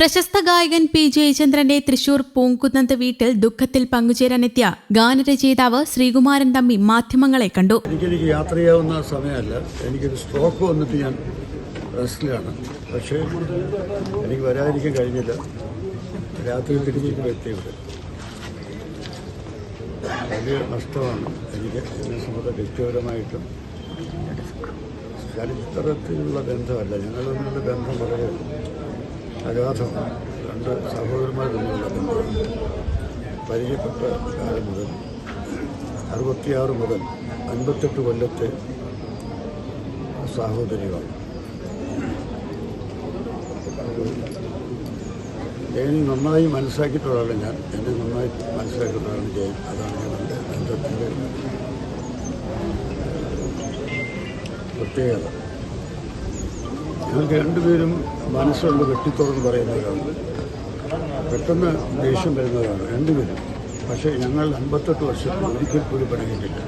പ്രശസ്ത ഗായകൻ പി ജയചന്ദ്രന്റെ തൃശൂർ പൂങ്കുന്നത്ത് വീട്ടിൽ ദുഃഖത്തിൽ പങ്കുചേരാനെത്തിയ ഗാനരചയിതാവ് ശ്രീകുമാരൻ തമ്പി മാധ്യമങ്ങളെ കണ്ടു. എനിക്ക് യാത്ര ചെയ്യാവുന്ന സമയമല്ല. എനിക്കൊരു സ്ട്രോക്ക് വന്നിട്ട് ഞാൻ റെസ്റ്റിലാണ്. പക്ഷേ എനിക്ക് വരാതിരിക്കാൻ കഴിഞ്ഞില്ല. രാത്രി എത്തി ഇവിടെ വലിയ നഷ്ടമാണ് എനിക്ക് എന്നെ സംബന്ധ വ്യക്തിപരമായിട്ടും. ചരിത്രത്തിലുള്ള ബന്ധമല്ല. ഞങ്ങൾ തമ്മിലുള്ള ബന്ധം വളരെ അഗാധമാണ് രണ്ട് സഹോദരന്മാർ തമ്മിലുള്ള ബന്ധം. പരിചയപ്പെട്ട കാലം മുതൽ അറുപത്തിയാറ് മുതൽ അൻപത്തെട്ട് കൊല്ലത്തെ സാഹോദര്യമാണ് ജയൻ നന്നായി മനസ്സിലാക്കിയിട്ടുള്ള ഞാൻ. എന്നെ നന്നായി മനസ്സിലാക്കിയിട്ടുള്ളതാണ് ജയൻ. അതാണ് ഞങ്ങളുടെ ബന്ധത്തിന്റെ പ്രത്യേകത. ഞങ്ങൾക്ക് രണ്ടുപേരും മനസ്സുകൊണ്ട് വെട്ടിത്തുറന്ന് പറയുന്നവരാണ് പെട്ടെന്ന് ദേഷ്യം വരുന്നതാണ് രണ്ടുപേരും. പക്ഷേ ഞങ്ങൾ അൻപത്തെട്ട് വർഷത്തിൽ ഒരിക്കൽ പോലും പണിയിട്ടില്ല